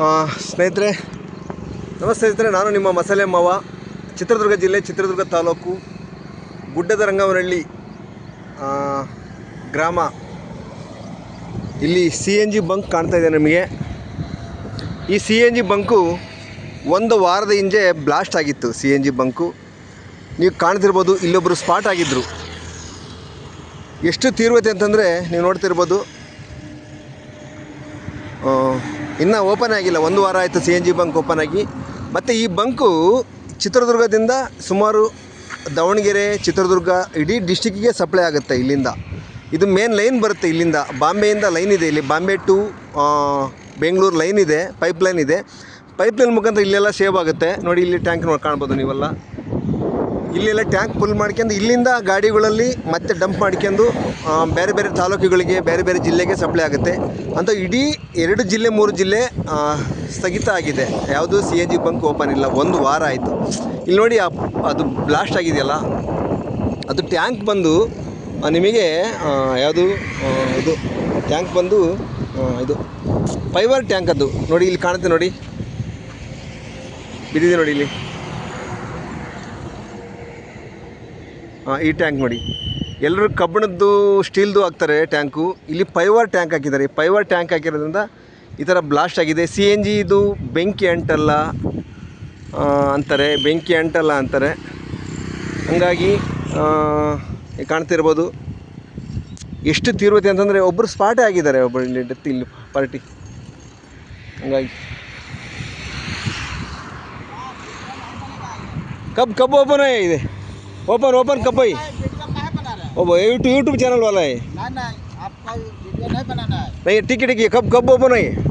ಸ್ನೇಹಿತರೆ, ನಮಸ್ತೆ ಸ್ನೇಹಿತರೆ, ನಾನು ನಿಮ್ಮ ಮಸಾಲೆ ಮಾವ, ಚಿತ್ರದುರ್ಗ ಜಿಲ್ಲೆ ಚಿತ್ರದುರ್ಗ ತಾಲೂಕು ಗುಡ್ಡದ ರಂಗವರಳ್ಳಿ ಗ್ರಾಮ. ಇಲ್ಲಿ ಸಿ ಎನ್ ಜಿ ಬಂಕ್ ಕಾಣ್ತಾ ಇದೆ ನಮಗೆ. ಈ ಸಿ ಎನ್ ಜಿ ಬಂಕು ಒಂದು ವಾರದ ಹಿಂದೆ ಬ್ಲಾಸ್ಟ್ ಆಗಿತ್ತು, ಸಿ ಎನ್ ಜಿ ಬಂಕು. ನೀವು ಕಾಣ್ತಿರ್ಬೋದು ಇಲ್ಲೊಬ್ಬರು ಸ್ಪಾಟ್ ಆಗಿದ್ದರು ಎಷ್ಟು ತೀರ್ವತೆ ಅಂತಂದರೆ, ನೀವು ನೋಡ್ತಿರ್ಬೋದು. ಇನ್ನೂ ಓಪನ್ ಆಗಿಲ್ಲ. ಒಂದು ವಾರ ಆಯಿತು C N G bunk open ಆಗಿ. ಮತ್ತು ಈ ಬಂಕು ಚಿತ್ರದುರ್ಗದಿಂದ ಸುಮಾರು ದಾವಣಗೆರೆ, ಚಿತ್ರದುರ್ಗ ಇಡೀ ಡಿಸ್ಟಿಕ್ಕಿಗೆ ಸಪ್ಲೈ ಆಗುತ್ತೆ ಇಲ್ಲಿಂದ. ಇದು ಮೇನ್ ಲೈನ್ ಬರುತ್ತೆ ಇಲ್ಲಿಂದ. ಬಾಂಬೆಯಿಂದ ಲೈನ್ ಇದೆ. ಇಲ್ಲಿ ಬಾಂಬೆ ಟು ಬೆಂಗಳೂರು ಲೈನ್ ಇದೆ ಪೈಪ್ ಲೈನ್ ಇದೆ. ಪೈಪ್ ಲೈನ್ ಮುಖಾಂತರ ಇಲ್ಲೆಲ್ಲ ಸೇವ್ ಆಗುತ್ತೆ. ನೋಡಿ ಇಲ್ಲಿ ಟ್ಯಾಂಕ್ ನೋಡಿ ಕಾಣ್ಬೋದು ನೀವೆಲ್ಲ. ಇಲ್ಲೆಲ್ಲ ಟ್ಯಾಂಕ್ ಫುಲ್ ಮಾಡ್ಕೊಂಡು ಇಲ್ಲಿಂದ ಗಾಡಿಗಳಲ್ಲಿ ಮತ್ತೆ ಡಂಪ್ ಮಾಡ್ಕೊಂಡು ಬೇರೆ ಬೇರೆ ತಾಲೂಕುಗಳಿಗೆ, ಬೇರೆ ಬೇರೆ ಜಿಲ್ಲೆಗೆ ಸಪ್ಲೈ ಆಗುತ್ತೆ. ಅಂತ ಇಡೀ ಎರಡು ಜಿಲ್ಲೆ, ಮೂರು ಜಿಲ್ಲೆ ಸ್ಥಗಿತ ಆಗಿದೆ. ಯಾವುದು C A G bunk open ಇಲ್ಲ, ಒಂದು ವಾರ ಆಯಿತು. ಇಲ್ಲಿ ನೋಡಿ ಅದು ಬ್ಲಾಸ್ಟ್ ಆಗಿದೆಯಲ್ಲ, ಅದು ಟ್ಯಾಂಕ್ ಬಂದು ನಿಮಗೆ ಯಾವುದು ಇದು, ಟ್ಯಾಂಕ್ ಬಂದು ಇದು ಫೈಬರ್ ಟ್ಯಾಂಕ್ ಅದು. ನೋಡಿ, ಇಲ್ಲಿ ಕಾಣುತ್ತೆ ನೋಡಿ. ಬಿದ್ದಿದೆ ನೋಡಿ ಇಲ್ಲಿ. ಈ ಟ್ಯಾಂಕ್ ನೋಡಿ. ಎಲ್ಲರೂ ಕಬ್ಬಿಣದ್ದು, ಸ್ಟೀಲ್ದು ಹಾಕ್ತಾರೆ ಟ್ಯಾಂಕು. ಇಲ್ಲಿ ಪೈವರ್ ಟ್ಯಾಂಕ್ ಹಾಕಿದ್ದಾರೆ. ಈ ಪೈವರ್ ಟ್ಯಾಂಕ್ ಹಾಕಿರೋದ್ರಿಂದ ಈ ಥರ ಬ್ಲಾಸ್ಟ್ ಆಗಿದೆ. ಸಿ ಎನ್ ಜಿ ಇದು ಬೆಂಕಿ ಅಂಟಲ್ಲ ಅಂತಾರೆ. ಬೆಂಕಿ ಅಂಟಲ್ಲ ಅಂತಾರೆ. ಹಂಗಾಗಿ ಕಾಣ್ತಿರ್ಬೋದು. ಎಷ್ಟು ತೀವ್ರತೆ ಅಂತಂದರೆ ಒಬ್ಬರು ಸ್ಪಾಟೇ ಆಗಿದ್ದಾರೆ ಒಬ್ಬರು ಇಲ್ಲಿ ಪಾರ್ಟಿ ಹಂಗಾಗಿ. ಕಬ್ ಕಬ್ಬು ಒಬ್ಬನೇ ಇದೆ ओपन ओपन भाई हैं ओ यूट्यूब यूट्यूब चैनल वाला है। नहीं नहीं आपका वीडियो नहीं बनाना है। नहीं ठीक है ठीक है कब कब ओपन है?